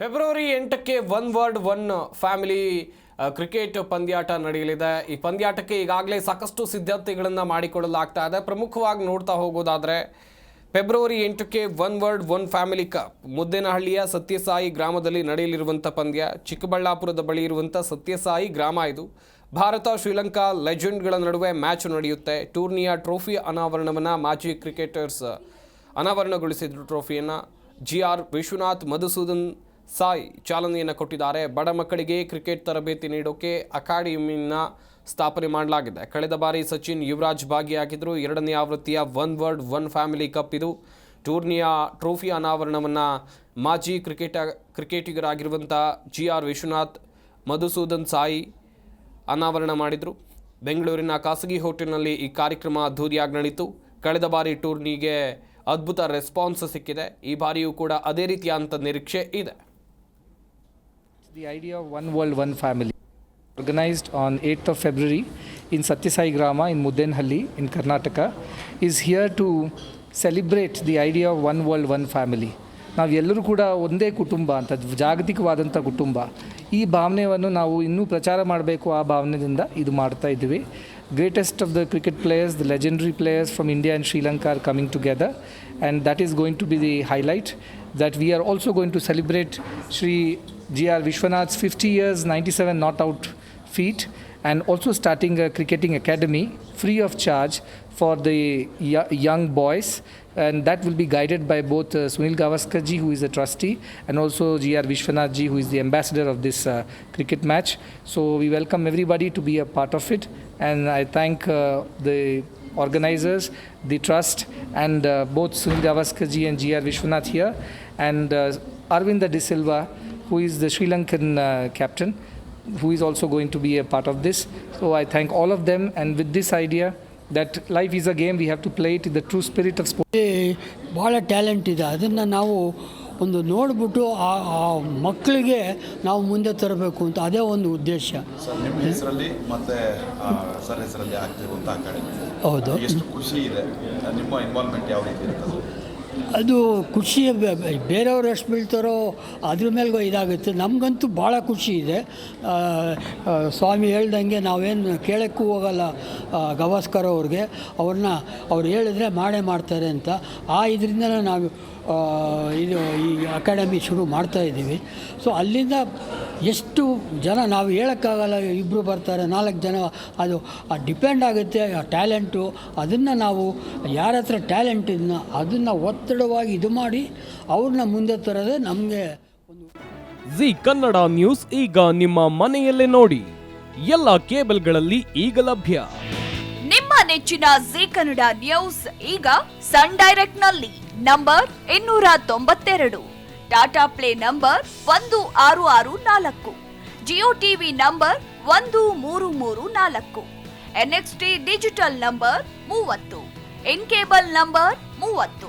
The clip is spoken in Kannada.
ಫೆಬ್ರವರಿ ಎಂಟಕ್ಕೆ one world one family cricket ಪಂದ್ಯಾಟ ನಡೆಯಲಿದೆ. ಈ ಪಂದ್ಯಾಟಕ್ಕೆ ಈಗಾಗಲೇ ಸಾಕಷ್ಟು ಸಿದ್ಧತೆಗಳನ್ನು ಮಾಡಿಕೊಳ್ಳಲಾಗ್ತಾ ಇದೆ. ಪ್ರಮುಖವಾಗಿ ನೋಡ್ತಾ ಹೋಗೋದಾದರೆ, ಫೆಬ್ರವರಿ ಎಂಟಕ್ಕೆ one world one family cup, ಮುದ್ದೇನಹಳ್ಳಿಯ Sathya Sai ಗ್ರಾಮದಲ್ಲಿ ನಡೆಯಲಿರುವಂಥ ಪಂದ್ಯ, ಚಿಕ್ಕಬಳ್ಳಾಪುರದ ಬಳಿ ಇರುವಂಥ ಸತ್ಯಸಾಯಿ ಗ್ರಾಮ ಇದು. ಭಾರತ, ಶ್ರೀಲಂಕಾ ಲೆಜೆಂಡ್ಗಳ ನಡುವೆ ಮ್ಯಾಚ್ ನಡೆಯುತ್ತೆ. ಟೂರ್ನಿಯ ಟ್ರೋಫಿ ಅನಾವರಣವನ್ನು ಮಾಜಿ ಕ್ರಿಕೆಟರ್ಸ್ ಅನಾವರಣಗೊಳಿಸಿದ್ರು ಟ್ರೋಫಿಯನ್ನು. ಜಿ ಆರ್ ವಿಶ್ವನಾಥ್, ಮಧುಸೂದನ್ ಸಾಯ್ ಚಾಲನೆಯನ್ನು ಕೊಟ್ಟಿದ್ದಾರೆ. ಬಡ ಮಕ್ಕಳಿಗೆ ಕ್ರಿಕೆಟ್ ತರಬೇತಿ ನೀಡೋಕೆ ಅಕಾಡೆಮಿನ ಸ್ಥಾಪನೆ ಮಾಡಲಾಗಿದೆ. ಕಳೆದ ಬಾರಿ ಸಚಿನ್ ಯುವರಾಜ್ ಭಾಗಿಯಾಗಿದ್ದರು. ಎರಡನೇ ಆವೃತ್ತಿಯ one world, one family cup ಇದು. ಟೂರ್ನಿಯ ಟ್ರೋಫಿ ಅನಾವರಣವನ್ನು ಮಾಜಿ ಕ್ರಿಕೆಟ ಕ್ರಿಕೆಟಿಗರಾಗಿರುವಂಥ ಜಿ ಆರ್ ವಿಶ್ವನಾಥ್, ಮಧುಸೂದನ್ ಸಾಯಿ ಅನಾವರಣ ಮಾಡಿದರು. ಬೆಂಗಳೂರಿನ ಖಾಸಗಿ ಹೋಟೆಲ್ನಲ್ಲಿ ಈ ಕಾರ್ಯಕ್ರಮ ಅದ್ಧೂರಿಯಾಗಿ ನಡೀತು ಕಳೆದ ಬಾರಿ ಟೂರ್ನಿಗೆ ಅದ್ಭುತ ರೆಸ್ಪಾನ್ಸ್ ಸಿಕ್ಕಿದೆ. ಈ ಬಾರಿಯೂ ಕೂಡ ಅದೇ ರೀತಿಯಾದಂಥ ನಿರೀಕ್ಷೆ ಇದೆ. The idea of One World, One Family, organized on 8th of February in Satyasai Grama in Mudenhalli in Karnataka, is here to celebrate the idea of One World, One Family. ನಾವೆಲ್ಲರೂ ಕೂಡ ಒಂದೇ ಕುಟುಂಬ ಅಂತ ಜಾಗತಿಕವಾದಂಥ ಕುಟುಂಬ ಈ ಭಾವನೆಯನ್ನು ನಾವು ಇನ್ನೂ ಪ್ರಚಾರ ಮಾಡಬೇಕು ಆ ಭಾವನೆಯಿಂದ ಇದು ಮಾಡ್ತಾ ಇದ್ದೀವಿ greatest of the cricket players, the legendary players from India and Sri Lanka are coming together, and that is going to be the highlight. That we are also going to celebrate Sri G.R. Vishwanath's 50 years, 97 not out feat and also starting a cricketing academy free of charge for the yo- young boys and that will be guided by both uh, Sunil Gavaskar ji who is a trustee and also G.R. Vishwanath ji who is the ambassador of this uh, cricket match so we welcome everybody to be a part of it and I thank uh, the organizers, the trust, and uh, both Sunil Gavaskar ji and G.R. Vishwanath here, and uh, Arvinda De Silva, who is the Sri Lankan uh, captain, who is also going to be a part of this. So I thank all of them, and with this idea that life is a game, we have to play it in the true spirit of sport. ಭಾಳ ಟ್ಯಾಲೆಂಟ್ ಇದೆ ಅದನ್ನು ನಾವು ಒಂದು ನೋಡಿಬಿಟ್ಟು ಆ ಆ ಮಕ್ಕಳಿಗೆ ನಾವು ಮುಂದೆ ತರಬೇಕು ಅಂತ ಅದೇ ಒಂದು ಉದ್ದೇಶ ಸರ್ ನಿಮ್ಮ ಹೆಸರಲ್ಲಿ ಮತ್ತೆ ಆ, ಸರ್ ಹೆಸರಲ್ಲಿ ಆಗ್ತಿರುವಂಥ ಅಕಾಡೆಮಿ ಹೌದು ಎಷ್ಟು ಖುಷಿ ಇದೆ ನಿಮ್ಮ ಇನ್ವಾಲ್ವ್ಮೆಂಟ್ ಯಾವ ರೀತಿ ಇರ್ತದೆ ಅದು ಖುಷಿ ಬೇರೆಯವ್ರು ಎಷ್ಟು ಬೀಳ್ತಾರೋ ಅದ್ರ ಮೇಲೆ ಇದಾಗುತ್ತೆ. ನಮಗಂತೂ ಭಾಳ ಖುಷಿ ಇದೆ. ಸ್ವಾಮಿ ಹೇಳ್ದಂಗೆ ನಾವೇನು ಕೇಳೋಕ್ಕೂ ಹೋಗಲ್ಲ ಗವಾಸ್ಕರ್ ಅವ್ರಿಗೆ. ಅವ್ರನ್ನ ಅವ್ರು ಹೇಳಿದ್ರೆ ಮಾಡೇ ಮಾಡ್ತಾರೆ ಅಂತ. ಆ ಇದರಿಂದ ನಾವು ಇದು ಈ ಅಕಾಡೆಮಿ ಶುರು ಮಾಡ್ತಾ ಇದ್ದೀವಿ. ಸೊ, ಅಲ್ಲಿಂದ ಎಷ್ಟು ಜನ, ನಾವು ಹೇಳೋಕ್ಕಾಗಲ್ಲ ಇಬ್ಬರು ಬರ್ತಾರೆ, ನಾಲ್ಕು ಜನ, ಅದು ಡಿಪೆಂಡ್ ಆಗುತ್ತೆ ಟ್ಯಾಲೆಂಟು. ಅದನ್ನು ನಾವು ಯಾರ ಹತ್ರ ಟ್ಯಾಲೆಂಟ್ ಇದನ್ನ ಅದನ್ನು ಒತ್ತಡವಾಗಿ ಇದು ಮಾಡಿ ಅವ್ರನ್ನ ಮುಂದೆ ತರೋದೇ ನಮಗೆ ಜಿ ಕನ್ನಡ ನ್ಯೂಸ್ ಈಗ ನಿಮ್ಮ ಮನೆಯಲ್ಲೇ ನೋಡಿ. ಎಲ್ಲ ಕೇಬಲ್ಗಳಲ್ಲಿ ಈಗ ಲಭ್ಯ. ನಿಮ್ಮ ನೆಚ್ಚಿನ ಜಿ ಕನ್ನಡ ನ್ಯೂಸ್ ಈಗ ಸನ್ ಡೈರೆಕ್ಟ್ನಲ್ಲಿ ನಂಬರ್ ಇನ್ನೂರ ತೊಂಬತ್ತೆರಡು. ಟಾಟಾ ಪ್ಲೇ ನಂಬರ್ ಒಂದು ಆರು ಆರು ನಾಲ್ಕು. ಜಿಯೋ ಟಿವಿ ನಂಬರ್ ಒಂದು ಮೂರು ಮೂರು ನಾಲ್ಕು. ಎನ್ಎಕ್ಸ್ಟಿ ಡಿಜಿಟಲ್ ನಂಬರ್ ಮೂವತ್ತು. ಇನ್ ಕೇಬಲ್ ನಂಬರ್ ಮೂವತ್ತು.